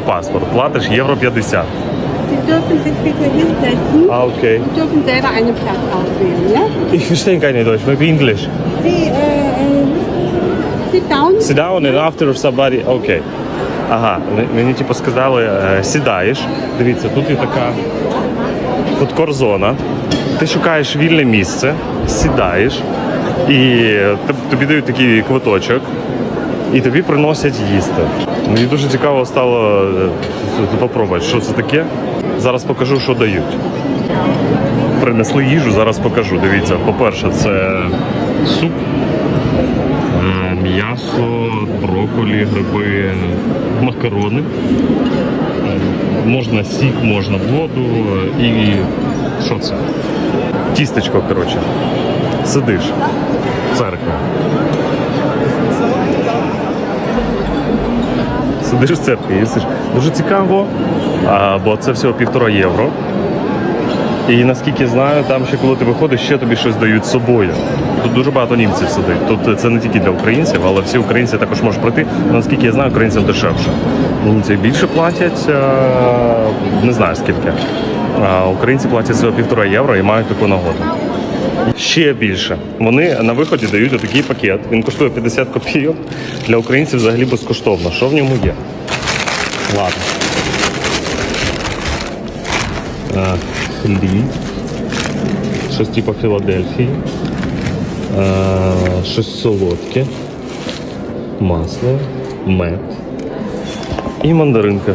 паспорт, платиш євро 50. Sie dürfen sich bitte hinsetzen А, окей. äh, äh. Sit down and after somebody, окей. Ага, мені типу сказали, е, сідаєш. Дивіться, тут є така фудкор-зона. Ти шукаєш вільне місце, сідаєш, і тоб- тобі дають такий квиточок, і тобі приносять їсти. Мені дуже цікаво стало е, попробувати, що це таке. Зараз покажу, що дають. Принесли їжу, зараз покажу. Дивіться, по-перше, це суп, е, м'ясо, брокколі, гриби, макарони. Е, Можна сік, можна воду е, і що це? Тістечко, коротше. Сидиш. Церква. Сидиш в церкві, їсиш. Дуже цікаво, бо це всього півтора євро. І наскільки знаю, там ще коли ти виходиш, ще тобі щось дають з собою. Тут дуже багато німців сидить. Тут це не тільки для українців, але всі українці також можуть прийти. Наскільки я знаю, українцям дешевше. Німці більше платять, е, не знаю скільки. А українці платять всього півтора євро і мають таку нагоду. Ще більше. Вони на виході дають отакий пакет. Він коштує 50 копійок. Для українців взагалі безкоштовно. Що в ньому є? Ладно. Е, Хліб. Щось типу Філадельфії. Е, Щось солодке. Масло, мед. І мандаринка.